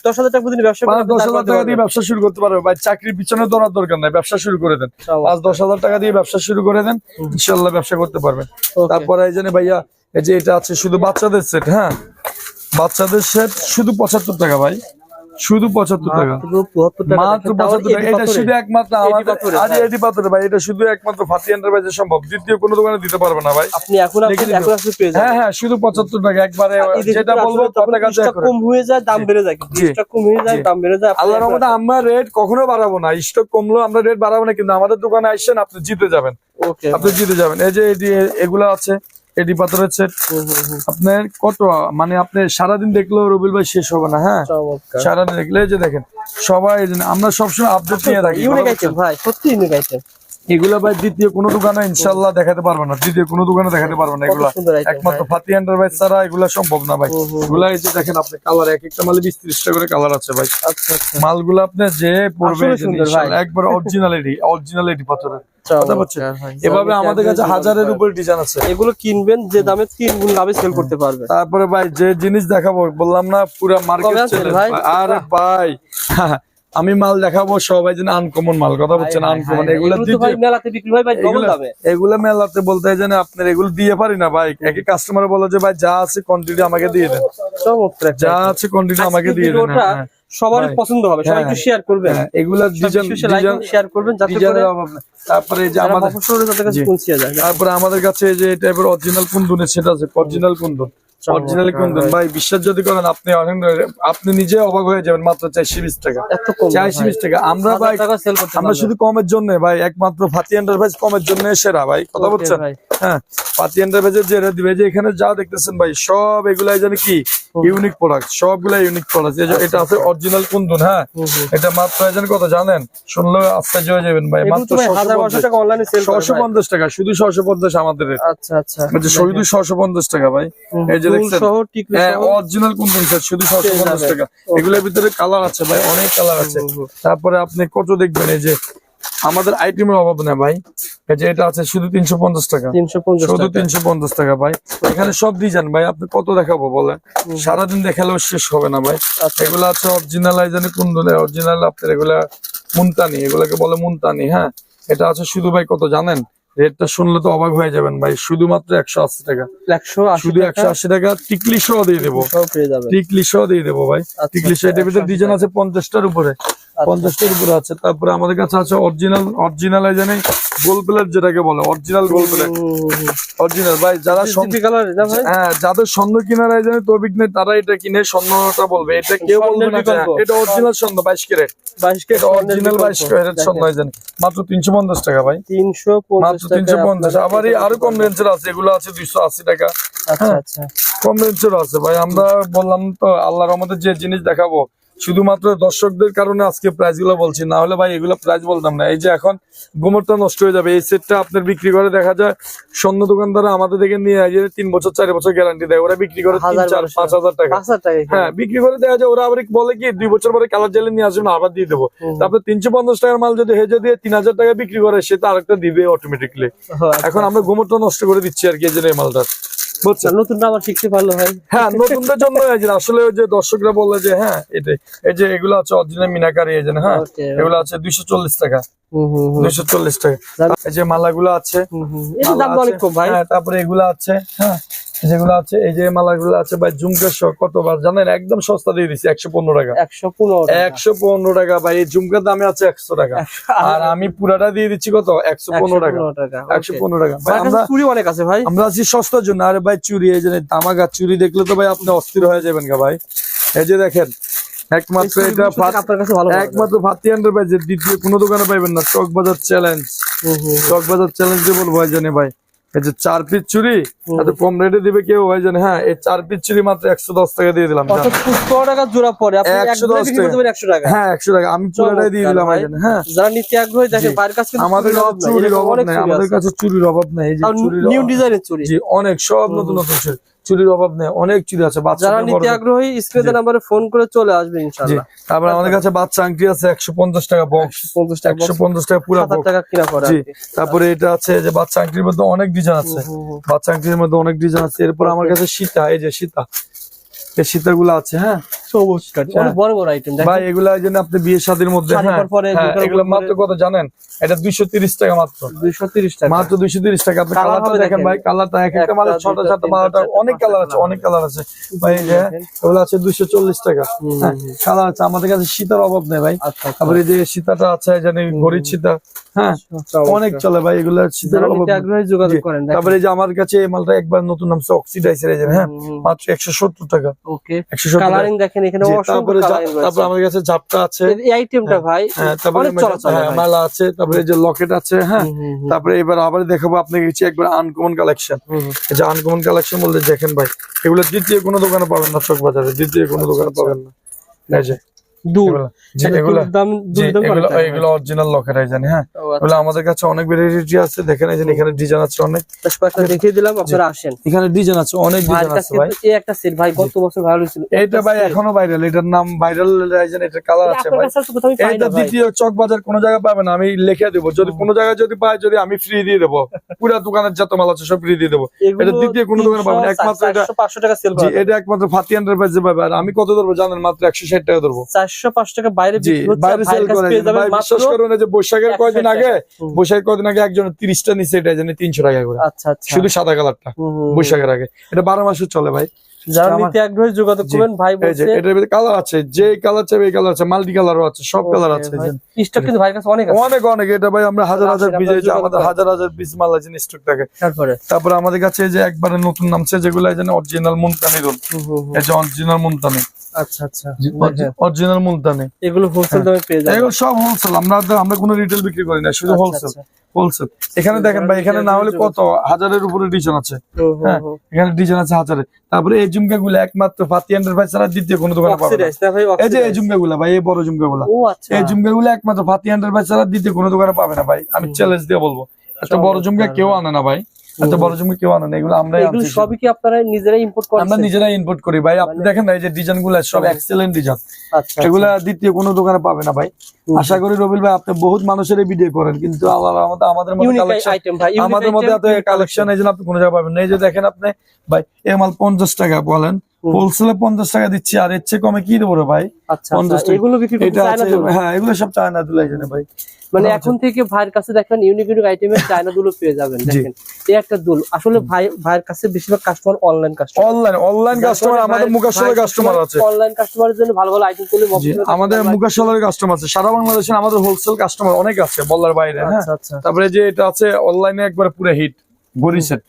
দশ হাজার টাকা দিয়ে ব্যবসা শুরু করতে পারবে। ভাই চাকরির পিছনে দৌড়ার দরকার নাই ব্যবসা শুরু করে দেন। পাঁচ দশ হাজার টাকা দিয়ে ব্যবসা শুরু করে দেন ইনশাল্লাহ ব্যবসা করতে পারবেন। তারপরে এই জন্য ভাইয়া এই যে এটা আছে শুধু বাচ্চাদের সেট হ্যাঁ? বাচ্চাদের সেট শুধু পঁচাত্তর টাকা ভাই। শুধু পঁচাত্তর টাকা। মাত্র 74 টাকা মাত্র দেখেন, তাও পঁচাত্তর টাকা। এটা শুধু একমাত্র আমাদের। এটি ভাই এটা শুধু একমাত্র ফাতি এন্টারপ্রাইজে সম্ভব। দ্বিতীয় কোনো দোকানে দিতে পারবে না ভাই। আপনি এখন। হ্যাঁ হ্যাঁ শুধু পঁচাত্তর টাকা। একবারে যেটা বলব পতাকা stock কম হয়ে যায় দাম বেড়ে যায়। স্টক কম হয়ে যায় দাম বেড়ে যায় আল্লাহর রহমতে আমরা রেট কখনো বাড়াবো না। স্টক কমলেও আমরা রেট বাড়াবো না কিন্তু আমাদের দোকানে আসছেন আপনি জিতে যাবেন। আপনি জিতে যাবেন। এই যে এগুলো আছে। এটি পাথরের সেট। আপনার কত মানে আপনি সারাদিন দেখলেও রবিল ভাই শেষ হবে না হ্যাঁ? সারাদিন দেখলে যে দেখেন সবাই আমরা সবসময় আপডেট নিয়ে থাকি ইউনিক আইটেম ভাই সত্যি ইউনিক আইটেম এগুলো ভাই দ্বিতীয় কোনো দোকানে ইনশাল্লাহ দেখাতে পারবে না। দ্বিতীয় কোনো দোকানে দেখাতে পারবে না এগুলা। একমাত্র ভাই। ফাতি এন্টারপ্রাইজ ছাড়া এগুলা সম্ভব না ভাই। এগুলা এই যে দেখেন আপনি কালার এক একটা মালে বিশ ত্রিশটা করে কালার আছে ভাই। আচ্ছা আচ্ছা। মালগুলো আপনি যে পড়বে ভাই। একবার অরিজিনালিটি অরিজিনালিটি পাথরের। ভাই। এভাবে আমাদের কাছে হাজারের উপরে ডিজাইন আছে। এগুলো কিনবেন যে দামে তিন গুণ লাভে সেল করতে পারবেন। তারপরে ভাই যে জিনিস দেখাবো বললাম না পুরো মার্কেট ভাই? আরে ভাই। আমি মাল দেখাবো সবাই যেন আনকমন মাল কথা বলছেন হায়, হায়, আনকমন এগুলো এগুলো মেলাতে হয় বলতে হয় যে আপনার এগুলো দিয়ে পারি না ভাই। একই কাস্টমার বলে যে ভাই যা আছে কোয়ান্টিটি আমাকে দিয়ে দেন। যা আছে কোয়ান্টিটি আমাকে দিয়ে দেন ভিডিওটা হ্যাঁ, সবারই পছন্দ হবে সবাই হ্যাঁ। একটু শেয়ার করবেন। হ্যাঁ, এগুলা ডিজাইন ডিজাইন শেয়ার করবেন যাতে করে। তারপরে যে আমাদের। তারপরে আমাদের কাছে এই যে টাইপের অরিজিনাল কুন্দুনের সেট আছে অরিজিনাল কুন্দন। অরিজিনাল কুন্দন? ভাই। বিশ্বাস যদি করেন আপনি অনেক- আপনি নিজে অবাক হয়ে যাবেন মাত্র চারশো বিশ টাকা। চারশো বিশ টাকা। আমরা ভাই আমরা শুধু কমের জন্য ভাই একমাত্র ফাতি এন্টারপ্রাইজ কমের জন্য সেরা ভাই। কথা বলছেন? হ্যাঁ পাতি এন্টারপ্রাইজের যে দিবে যে এখানে যা দেখতেছেন ভাই সব এগুলাই কি? ইউনিক প্রোডাক্ট সবগুলা ইউনিক প্রোডাক্ট এটা আছে অরিজিনাল কুন্দন হ্যাঁ। এটা মাত্র কত জানেন শুনলে আশ্চর্য হয়ে যাবেন ভাই। মাত্র ছশো পঞ্চাশ। টাকা শুধু ছশো পঞ্চাশ আমাদের আচ্ছা আচ্ছা। শুধু ছশো পঞ্চাশ টাকা ভাই। এই যে দেখছেন? হ্যাঁ সহ অরিজিনাল কুন্দন স্যার শুধু ছশো পঞ্চাশ টাকা। এগুলোর ভিতরে কালার আছে ভাই অনেক কালার আছে। তারপরে আপনি কত দেখবেন এই যে আমাদের আইটেমের অভাব নেই ভাই। যে এটা আছে শুধু তিনশো পঞ্চাশ টাকা। শুধু তিনশো পঞ্চাশ টাকা ভাই। এখানে সব ডিজাইন ভাই আপনি কত দেখাবো বলেন? সারাদিন দেখালেও শেষ হবে না ভাই। আচ্ছা। এগুলো আছে অরিজিনাল আইজানি কুন্দনে অরিজিনাল আপনার এগুলা মুনতানি এগুলাকে বলে মুনতানি হ্যাঁ। এটা আছে শুধু ভাই কত জানেন? রেটটা শুনলে তো অবাক হয়ে যাবেন ভাই শুধুমাত্র একশো আশি টাকা। শুধু একশো আশি টাকা টিকলি সহ দিয়ে দেবো। টিকলি সহ দিয়ে দেবো ভাই। আচ্ছা, টিকলি সহ এটার ভিতরে 180 ডিজাইন আছে পঞ্চাশটার উপরে। পঞ্চাশটার উপরে আছে। তারপরে আমাদের কাছে আছে অরিজিনাল অরিজিনাল জানি গোল প্লেট যেটাকে বলে অরিজিনাল গোল প্লেট অরিজিনাল ভাই যারা হ্যাঁ যাদের স্বর্ণ কেনার জানে তবিক নেই তারা এটা কিনে স্বর্ণটা বলবে। এটা কেউ বলবে না এটা অরিজিনাল স্বর্ণ বাইশ ক্যারেট। বাইশ কে অরিজিনাল বাইশ ক্যারেট স্বর্ণ জানি মাত্র তিনশো পঞ্চাশ টাকা ভাই। তিনশো মাত্র তিনশো পঞ্চাশ। আবার এই আরও কম রেঞ্জের আছে এগুলো আছে দুইশো আশি টাকা। আচ্ছা আচ্ছা। কম রেঞ্জের আছে ভাই। আমরা বললাম তো আল্লাহর আমাদের যে জিনিস দেখাবো শুধুমাত্র দর্শকদের কারণে আজকে প্রাইসগুলো বলছি। না হলে ভাই এগুলো প্রাইস বলতাম না। এই যে এখন গোমরটা নষ্ট হয়ে যাবে। এই সেটটা আপনার বিক্রি করে দেখা যায় স্বর্ণ দোকানদারা আমাদের থেকে নিয়ে যে তিন বছর চার বছর গ্যারান্টি দেয়। ওরা বিক্রি করে তিন হাজার চার পাঁচ হাজার টাকা। হ্যাঁ বিক্রি করে দেওয়া যায়। ওরা আবার বলে কি দুই বছর পরে কালার জেলে নিয়ে আসবেন আবার দিয়ে দেবো। তারপরে তিনশো পঞ্চাশ টাকার মাল যদি হেজে দিয়ে তিন হাজার টাকা বিক্রি করে সে তো আরেকটা দিবে অটোমেটিকলি এখন আমরা গোমরটা নষ্ট করে দিচ্ছি আর কি এই জন্য এই মালটা বুঝছেন? নতুন আবার শিখতে পারল ভাই হ্যাঁ নতুনদের জন্য এই যে আসলে ওই যে দর্শকরা বলে যে হ্যাঁ এটাই এই যে এগুলো আছে অরিজিনাল মিনাকারি এই যে হ্যাঁ এগুলো আছে দুইশো চল্লিশ টাকা। হুম, হুম, হুম, দুইশো চল্লিশ টাকা। এই যে মালাগুলো আছে। দাম অনেক কম ভাই। হ্যাঁ তারপরে এগুলো আছে হ্যাঁ। যেগুলো আছে এই যে মালাগুলো আছে ভাই ঝুমকার শখ কতবার জানেন একদম সস্তা দিয়ে দিচ্ছি একশো পনেরো টাকা। একশো পনেরো টাকা। একশো পনেরো টাকা ভাই এই ঝুমকার দামে আছে একশো টাকা। আর আমি পুরাটা দিয়ে দিচ্ছি কত? একশো পনেরো টাকা। একশো পনেরো টাকা ভাই চুড়ি অনেক আছে ভাই। আমরা আছি সস্তার জন্য। আরে ভাই চুরি এই যে তামাগা চুরি দেখলে তো ভাই আপনি অস্থির হয়ে যাবেন গা ভাই। এই যে দেখেন একমাত্র এটা চুড়িগুলো সত্যি আপনার কাছে ভালো পাওয়া যায়। একমাত্র ভাতি দ্বিতীয় কোনো দোকানে পাইবেন না। চক বাজার চ্যালেঞ্জ চক বাজার চ্যালেঞ্জ বলব ভাই জানে ভাই। এই যে চার পিস চুরি এত কম রেটে দিবে কেউ ভাই জানে হ্যাঁ এই চার পিস চুরি মাত্র একশো দশ টাকা দিয়ে দিলাম টাকা জোড়া পরে 110 একবারে বিক্রি একশো টাকা। হ্যাঁ একশো টাকা। আমি পুরোটাই দিয়ে দিলাম হ্যাঁ। যারা নিতে আগ্রহী কাছে আমাদের চুড়ির কাছে চুরির অভাব নেই আমাদের কাছে চুরির অভাব নেই নিউ ডিজাইনের চুরি অনেক সব নতুন নতুন চুরি চুরির অভাব নেই অনেক চুরি আছে যারা নিতে আগ্রহী স্ক্রিনে নাম্বারে ফোন করে চলে আসবে জি ইনশাআল্লাহ তারপর আমাদের কাছে বাচ্চা আংটি আছে একশো পঞ্চাশ টাকা বক্স পঞ্চাশ টাকা একশো পঞ্চাশ টাকা পুরো টাকা কিনা পড়ে জি তারপরে এটা আছে যে বাচ্চা আংটির মধ্যে অনেক ডিজাইন আছে। বাচ্চা আংটির মধ্যে অনেক ডিজাইন আছে। এরপর আমার কাছে সীতা এই যে সীতা। এই সীতাগুলো আছে হ্যাঁ? সবুজ অনেক বড় বড় আইটেম ভাই এগুলা জন্য আপনি শাদীর মধ্যে হ্যাঁ পর হ্যাঁ, এগুলো মাত্র কত জানেন? এটা টাকা মাত্র। টাকা। মাত্র টাকা। আপনি কালারটা দেখেন। ভাই কালারটা এক একটা মানে অনেক কালার আছে অনেক কালার আছে। ভাই যে এগুলো আছে টাকা। হুম, হ্যাঁ কালার আছে। আমাদের কাছে সীতার অভাব নেই ভাই। আচ্ছা আচ্ছা। তারপরে এই যে সীতাটা আছে জানি ঘড়ির সীতা হ্যাঁ আচ্ছা, অনেক চলে ভাই এগুলো যারা অভাব। যোগাযোগ করেন তারপরে যে আমার কাছে এই মালটা একবার নতুন নামছে অক্সিডাইজার হ্যাঁ মাত্র একশো সত্তর টাকা। ওকে। একশো কালারিং দেখেন এখানে তারপরে আমাদের কাছে ঝাপটা আছে। এই আইটেমটা ভাই হ্যাঁ তারপরে হ্যাঁ। মালা আছে তারপরে এই যে লকেট আছে হ্যাঁ তারপরে এবার আবার দেখাবো আপনাকে কিছু একবার আনকমন কালেকশন। যে আনকমন কালেকশন বলতে দেখেন ভাই এগুলো দ্বিতীয় কোনো দোকানে পাবেন না চক বাজারে দ্বিতীয় কোনো দোকানে আচ্ছা, পাবেন না। এই যে দুল দাম এগুলো অরিজিনাল লকেট হ্যাঁ? আচ্ছা। এগুলো আমাদের কাছে অনেক ভ্যারাইটি আছে। দেখেন এই এখানে ডিজাইন আছে অনেক। দশ দেখিয়ে দিলাম আপনারা আসেন। এখানে ডিজাইন আছে অনেক ডিজাইন আছে ভাই। এই একটা সেট ভাই গত বছর ভালো ছিল এইটা ভাই এখনও ভাইরাল এটার নাম ভাইরাল রাইজেন এটার কালার আছে ভাই। কাছে তো কোথাও আমি পাই এইটা না ভাই। দ্বিতীয় চক বাজার কোন জায়গায় পাবে না আমি লিখে দেবো। যদি কোনো জায়গায় যদি পাই যদি আমি ফ্রি দিয়ে দেবো। পুরা দোকানের যত মাল আছে সব ফ্রি দিয়ে দেবো। এটা দ্বিতীয় কোনো দোকানে পাবেন না, একমাত্র এটা- 500 টাকা সেল জি এটা একমাত্র ফাতি এন্টারপ্রাইজে পাবে। আর আমি কত ধরবো জানেন? মাত্র একশো ষাট টাকা ধরবো। 460 চারশো পাঁচ টাকা বাইরে যে বৈশাখের কয়দিন আগে বৈশাখের কয়দিন আগে একজন তিরিশটা নিচে এটা জানি তিনশো টাকা করে। আচ্ছা আচ্ছা। শুধু সাদা কালারটা। বৈশাখের আগে। এটা বারো মাসে চলে ভাই। যারা নিতে আগ্রহী যোগাযোগ করবেন ভাই বলছে এটার ভিতরে কালার আছে যে কালার চাইবে এই কালার আছে মাল্টি কালারও আছে সব কালার আছে এই স্টক কিন্তু ভাইয়ের কাছে অনেক আছে। অনেক অনেক এটা ভাই আমরা হাজার হাজার আসেন, পিস এই আমাদের হাজার হাজার পিস মাল আছে স্টক থাকে তারপরে? তারপরে আমাদের কাছে যে একবারে নতুন নামছে যেগুলো এই যে অরিজিনাল মুলতানি রোল। এই যে অরিজিনাল মুলতানি আচ্ছা আচ্ছা। অরিজিনাল মুলতানি। এগুলো হোলসেল দামে পেয়ে যাবেন। এগুলো সব হোলসেল আমরা আমরা কোনো রিটেল বিক্রি করি না শুধু আচ্ছা, হোলসেল আচ্ছা। হোলসেল এখানে দেখেন ভাই এখানে না হলে কত? হাজারের উপরে ডিজাইন আছে। হ্যাঁ এখানে ডিজাইন আছে হাজারে। তারপরে এই ঝুমকা গুলো একমাত্র ফাতি এন্টারপ্রাইজ ছাড়া দ্বিতীয় কোনো দোকানে পাবে এই যে এই। ঝুমকা গুলা ভাই এই বড় ঝুমকা গুলা আচ্ছা। এই ঝুমকা গুলো একমাত্র ফাতি এন্টারপ্রাইজ ছাড়া দ্বিতীয় কোনো দোকানে পাবে না ভাই। আমি চ্যালেঞ্জ দিয়ে বলব একটা বড় জুমকা কেউ আনে না ভাই। এত বড় জমি কেউ আনে না এগুলো আমরাই আনছি। সবই কি আপনারা নিজেরাই ইম্পোর্ট করেন আমরা নিজেরাই ইম্পোর্ট করি ভাই। আপনি দেখেন না এই যে ডিজাইনগুলো সব এক্সেলেন্ট ডিজাইন এগুলো দ্বিতীয় কোনো দোকানে পাবে না ভাই। আশা করি রবিল ভাই আপনি বহুত মানুষের ভিডিও করেন কিন্তু আল্লাহ রহমতে আমাদের মধ্যে কালেকশন আমাদের মধ্যে এত কালেকশন এই জন্য আপনি কোনো জায়গায় পাবেন না। এই যে দেখেন আপনি ভাই এমাল মাল পঞ্চাশ টাকা বলেন। হোলসেলে পঞ্চাশ টাকা দিচ্ছি আর এর চেয়ে কমে কি দেবো রে ভাই? আচ্ছা পঞ্চাশ আচ্ছা টাকা। এগুলো হ্যাঁ এগুলো সব চায়না তুলে জন্য ভাই। মানে। এখন থেকে ভাইয়ের কাছে দেখেন ইউনিক ইউনিক আইটেমের চায়না দুলো পেয়ে যাবেন। দেখেন। এই একটা দুল। আসলে ভাই ভাইয়ের কাছে বেশিরভাগ customer online customer online online customer আমাদের মুখাশলের কাস্টমার আছে। অনলাইন কাস্টমারের জন্য ভালো ভালো আইটেম জি আমাদের মুখাশলের কাস্টমার আছে। সারা বাংলাদেশে আমাদের হোলসেল কাস্টমার অনেক আছে বলার বাইরে হ্যাঁ? আচ্ছা তারপরে যে এটা আছে অনলাইনে একবার পুরো হিট গড়ি সেট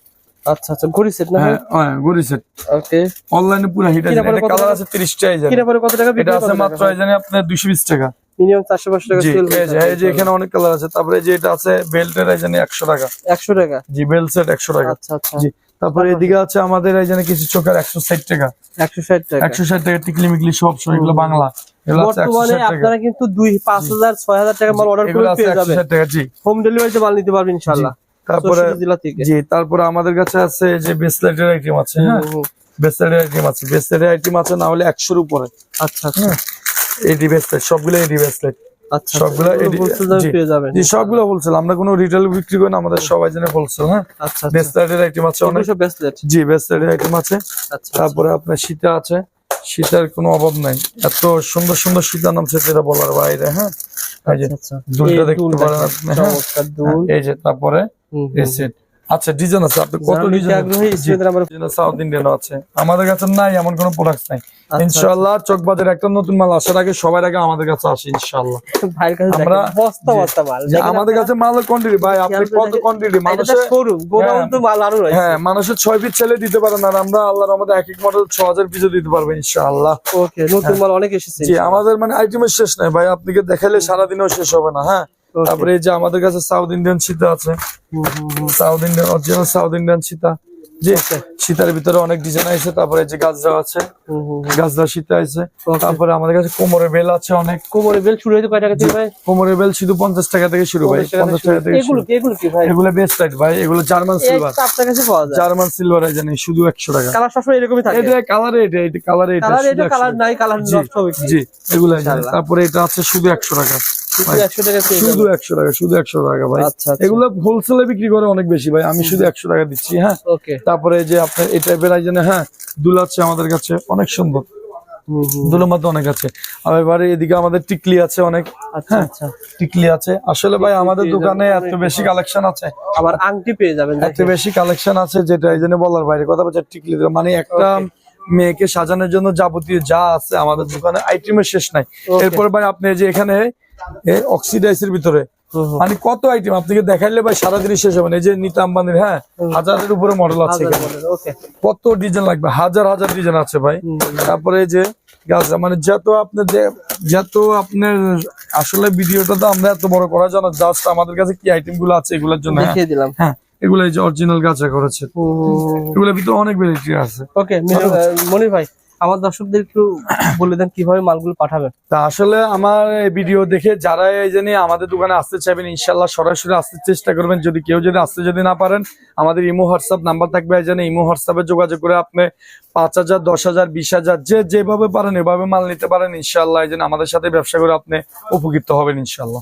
আচ্ছা আচ্ছা ঘড়ি সেট না হ্যাঁ হ্যাঁ সেট ওকে অনলাইনে পুরো হিট আছে এটা কালার আছে 30 টাই জানি। কিনা পরে কত টাকা এটা আছে মাত্র জানি আপনার 220 টাকা। মিনিমাম চারশো পাঁচশো টাকা সেল এই যে এই যে এখানে অনেক কালার আছে। তারপরে যে এটা আছে বেল্টের জানি 100 টাকা। একশো টাকা? জি বেল্ট সেট 100 টাকা। আচ্ছা আচ্ছা। জি তারপরে এদিকে আছে আমাদের এই জানি কিছু চোখের 160 টাকা। একশো ষাট টাকা। 160 টাকা টিকলি মিকলি সব সব এগুলো বাংলা। বর্তমানে আপনারা কিন্তু দুই পাঁচ হাজার ছয় হাজার টাকা মাল অর্ডার করে পেয়ে যাবেন। 160 টাকা জি। হোম ডেলিভারিতে মাল নিতে পারবেন ইনশাল্লাহ তারপরে জেলা থেকে? জি তারপরে আমাদের কাছে আছে যে ব্রেসলেটের আইটেম আছে হ্যাঁ। ব্রেসলেটের আইটেম আছে। ব্রেসলেটের আইটেম আছে না হলে একশোর উপরে। আচ্ছা আচ্ছা। এডি ব্রেসলেট সবগুলো এডি ব্রেসলেট। আচ্ছা সবগুলো এডি- জি। জি সবগুলো হোলসেল আমরা কোনো রিটেল বিক্রি করি না আমাদের সবাই হোলসেল হ্যাঁ? আচ্ছা আচ্ছা। ব্রেসলেটের আইটেম আছে অনেক। ব্রেসলেট জি ব্রেসলেটের আইটেম আছে। আচ্ছা তারপরে আপনার সীতা আছে। সীতার কোনো অভাব নাই। এত সুন্দর সুন্দর সীতা নামছে যেটা বলার বাইরে হ্যাঁ? আচ্ছা দুলটা দেখতে পারেন আপনি হ্যাঁ? দুল। এই যে তারপরে সেট আচ্ছা ডিজাইন আছে। আপনি কত ডিজাইন আগ্রহী স্ক্রিনে আমার সাউথ ইন্ডিয়ান আছে। আমাদের কাছে নাই এমন কোনো প্রোডাক্ট নাই। আচ্ছা, ইনশাআল্লাহ চকবাজার একটা নতুন মাল আসার আগে সবার আগে আমাদের কাছে আসে ইনশাআল্লাহ। ভাইয়ের কাছে আমরা- বস্তা বস্তা মাল। আমাদের কাছে মালের কোয়ান্টিটি ভাই আপনি কত কোয়ান্টিটি মানুষের গোডাউন হ্যাঁ। তো মাল আরও রয়েছে হ্যাঁ মানুষের ছয় পিস ছেলে দিতে পারেন আর আমরা আল্লাহর আমাদের এক এক মডেল ছ হাজার পিসও দিতে পারব ইনশাআল্লাহ। ওকে নতুন মাল অনেক এসেছে জি আমাদের মানে আইটেমের শেষ নাই ভাই আপনাকে দেখাইলে সারাদিনও শেষ হবে না হ্যাঁ. তারপরে এই যে আমাদের কাছে সাউথ ইন্ডিয়ান সীতা আছে। South Indian original south Indian Sita. জি। সীতার ভিতরে অনেক ডিজাইন আছে তারপরে এই যে গাছরা আছে। গাছরা। সীতা আছে তারপরে আমাদের কাছে কোমরের বেল আছে অনেক। কোমরে বেল শুরু হয়েছে কয় টাকা থেকে ভাই? কোমরের বেল শুধু পঞ্চাশ টাকা থেকে শুরু ভাই। পঞ্চাশ টাকা থেকে এগুলো কি এগুলো কি ভাই? এগুলো বেস্ট রাইট ভাই। এগুলো জার্মান সিলভার একটা আপনার কাছে পাওয়া যায়। জার্মান সিলভার জানি শুধু একশো টাকা। কালার সবসময় এরকমই থাকে। এটা কালারে এটা এটা কালারে এটা কালার এটা কালার নাই কালার নষ্ট হবে? জি এগুলো। তারপরে এটা আছে শুধু একশো টাকা। শুধু একশো টাকা শুধু। একশো টাকা ভাই। আচ্ছা আচ্ছা। এগুলো হোলসেলে বিক্রি করে অনেক বেশি ভাই। আমি শুধু একশো টাকা দিচ্ছি হ্যাঁ? তারপরে যে আপনার এই টাইপের আইজনে হ্যাঁ দুল আছে আমাদের কাছে অনেক সুন্দর। দুলের মধ্যে অনেক আছে। আর এবারে এদিকে আমাদের টিকলি আছে অনেক আচ্ছা হ্যাঁ? আচ্ছা। টিকলি আছে। আসলে ভাই আমাদের দোকানে এত বেশি কালেকশন আছে। আবার আংটি পেয়ে যাবেন এত বেশি কালেকশন আছে যেটা এই জন্য বলার বাইরে। কথা বলছে টিকলি মানে একটা মেয়েকে সাজানোর জন্য যাবতীয় যা আছে আমাদের দোকানে আইটেমের শেষ নাই. এরপর ভাই আপনি যে এখানে অক্সিডাইসের ভিতরে। মানে কত আইটেম আপনাকে দেখাইলে ভাই সারাদিনই শেষ হবে এই যে নিতা আম্বানির হ্যাঁ? হাজারের উপরে মডেল আছে কত ডিজাইন লাগবে? হাজার হাজার ডিজাইন আছে ভাই। তারপরে এই যে গাছরা মানে যত আপনার যত আপনার আসলে ভিডিওটা তো আমরা এত বড় করার জন্য জাস্ট আমাদের কাছে কি আইটেমগুলো আছে এগুলোর জন্য হ্যাঁ। দেখিয়ে দিলাম। হ্যাঁ এগুলো এই যে অরিজিনাল গাছা করেছে এগুলোর ভিতরে অনেক ভ্যারাইটি আছে। ওকে মনির ভাই। আমার দর্শকদের একটু বলে দেন কীভাবে মালগুলো পাঠাবেন? তা আসলে আমার এই ভিডিও দেখে যারা এই জন্য আমাদের দোকানে আসতে চাইবেন ইনশাল্লাহ সরাসরি আসতে চেষ্টা করবেন। যদি কেউ যদি আসতে যদি না পারেন আমাদের ইমো হোয়াটসঅ্যাপ নাম্বার থাকবে। এই জন্য ইমো হোয়াটসঅ্যাপে যোগাযোগ করে আপনি পাঁচ হাজার দশ হাজার বিশ হাজার যে যেভাবে পারেন এভাবে মাল নিতে পারেন। ইনশাল্লাহ এই জন্য আমাদের সাথে ব্যবসা করে আপনি উপকৃত হবেন ইনশাল্লাহ